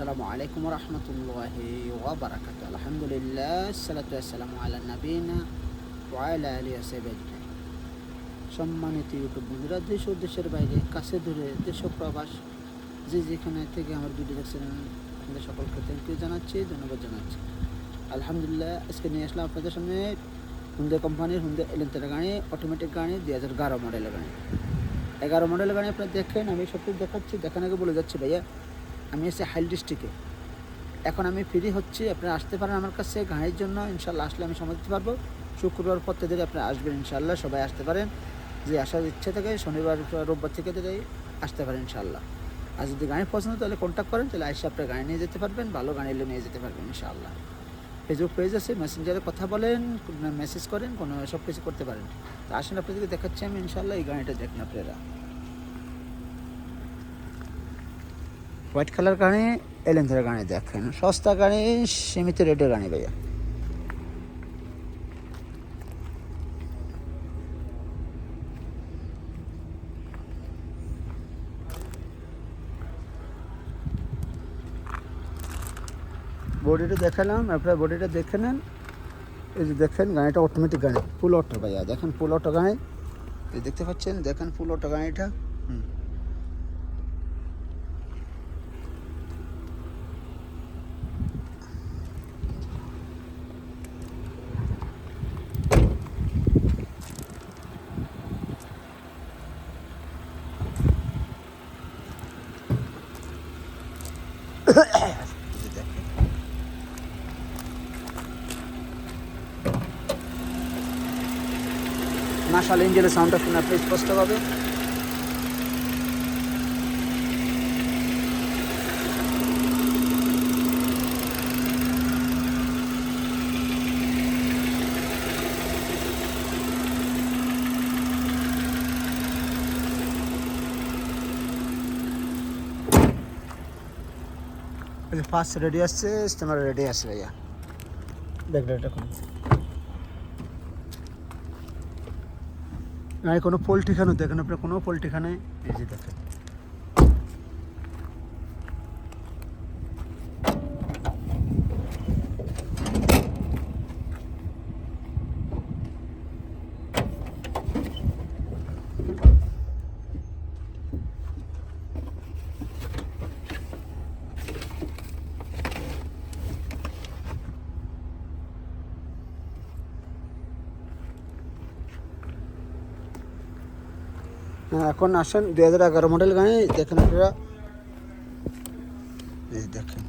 আসসালামু আলাইকুম রহমতুল্লাহ ওবরাকাত আলহামদুলিল্লাহ, সালাতু আসসালামু আলা নবীনা ওয়াইলা আলী আসাইব সম্মানিত ইউটিউব বন্ধুরা, দেশ ও দেশের বাইরে, কাছে দূরে, দেশ প্রবাস, যে যেখানে থেকে আমার ভিডিও দেখছেন, আপনাদের সকলকে থ্যাংক ইউ জানাচ্ছি, ধন্যবাদ জানাচ্ছি। আলহামদুলিল্লাহ, আজকে নিয়ে আসলাম আপনাদের সামনে হুন্দে কোম্পানির হুন্দে এলেন্টার গাড়ি অটোমেটিক গাড়ি, দুই হাজার এগারো মডেলের গাড়ি। এগারো মডেলের গাড়ি আপনারা দেখেন, আমি সব কিছু দেখাচ্ছি দেখান বলে যাচ্ছি ভাইয়া আমি এসে হাইল ডিস্ট্রিক্টে। এখন আমি ফ্রি হচ্ছি, আপনারা আসতে পারেন আমার কাছে গাড়ির জন্য, ইনশাল্লাহ আসলে আমি সময় দিতে পারব। শুক্রবার পর থেকে আপনারা আসবেন, ইনশাল্লাহ সবাই আসতে পারেন। যে আসার ইচ্ছে থাকে, শনিবার, রোববার থেকে থেকে আসতে পারেন, ইনশাল্লাহ। আর যদি গাড়ি পছন্দ তাহলে কন্ট্যাক্ট করেন, তাহলে এসে আপনার গাড়ি নিয়ে যেতে পারবেন, ভালো গাড়ি এলে নিয়ে যেতে পারবেন, ইনশাল্লাহ। ফেসবুক পেজ আছে মেসেঞ্জারে কথা বলেন মেসেজ করেন, কোনো সব কিছু করতে পারেন। তা আসেন আপনাদেরকে দেখাচ্ছি আমি, ইনশাল্লাহ এই গাড়িটা দেখেন আপনারা। হোয়াইট কালার গাড়ি এলেন্থের গাড়ি দেখেন। সস্তা গাড়ি সীমিত রেটের গাড়ি ভাইয়া। বডিটা দেখালাম, আপনার বডিটা দেখে নেন। এই যে দেখেন গাড়িটা অটোমেটিক গাড়ি ফুল অটো ভাইয়া। দেখেন ফুল অটো গাড়ি দেখতে পাচ্ছেন? দেখেন ফুল অটো গাড়িটা হুম। মাশাল ইঞ্জিনের সাউন্ডটা শুনে আপনি স্পষ্ট পাবে ফার্স্ট রেডি আসছে তোমার রেডি আসছে ভাইয়া। এটা কোন না কোনো পোলট্রি খানো দেখেন আপনার কোনো পোলট্রি খানে এই যে দেখেন। এখন আসেন, দুই হাজার এগারো মডেল গাড়ি, দেখেন আপনারা। এই দেখেন।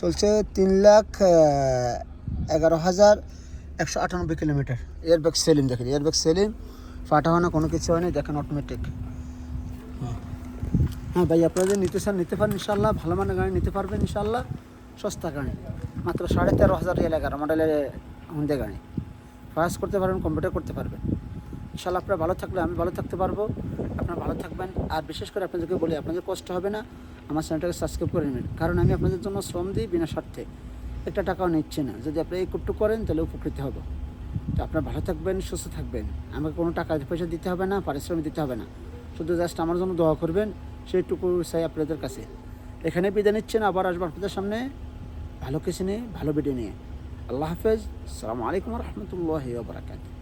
চলছে তিন লাখ এগারো হাজার একশো আটানব্বই কিলোমিটার। এয়ারব্যাগ সেলিম দেখেন এয়ারব্যাগ সেলিম ফাটা হয় না কোনো কিছু হয়নি, দেখেন অটোমেটিক হ্যাঁ। হ্যাঁ ভাই, আপনারা যদি নিতে চান নিতে পারেন ইনশাল্লাহ ভালো মানের গাড়ি নিতে পারবেন ইনশাল্লাহ সস্তা গাড়ি। মাত্র সাড়ে তেরো হাজার রিয়াল এগারো মডেলের হুন্ডে গাড়ি। ফার্স্ট করতে পারবেন কম্পিউটার করতে পারবেন। ইনশাল্লাহ আপনারা ভালো থাকলে আমি ভালো থাকতে পারব। আপনারা ভালো থাকবেন। আর বিশেষ করে আপনাদেরকে বলি, আপনাদের কষ্ট হবে না। আমার চ্যানেলটাকে সাবস্ক্রাইব করে নেবেন। কারণ আমি আপনাদের জন্য শ্রম দিই বিনা স্বার্থে। একটা টাকাও নিচ্ছে না। যদি আপনি এই কুটটু করেন, তাহলে উপকৃত হব। তো আপনারা ভালো থাকবেন, সুস্থ থাকবেন। আমাকে কোনো টাকা পয়সা দিতে হবে না, পারিশ্রমিক দিতে হবে না। শুধু জাস্ট আমার জন্য দোয়া করবেন, সেইটুকু চাই আপনাদের কাছে। এখানে বিদায় নিচ্ছেন আবার আসব আপনাদের সামনে। ভালো কিছু নিয়ে, ভালো ভিডিও নিয়ে। আল্লাহ হাফেজ। সালামু আলাইকুম রহমতুল্লাহ বারাকাতু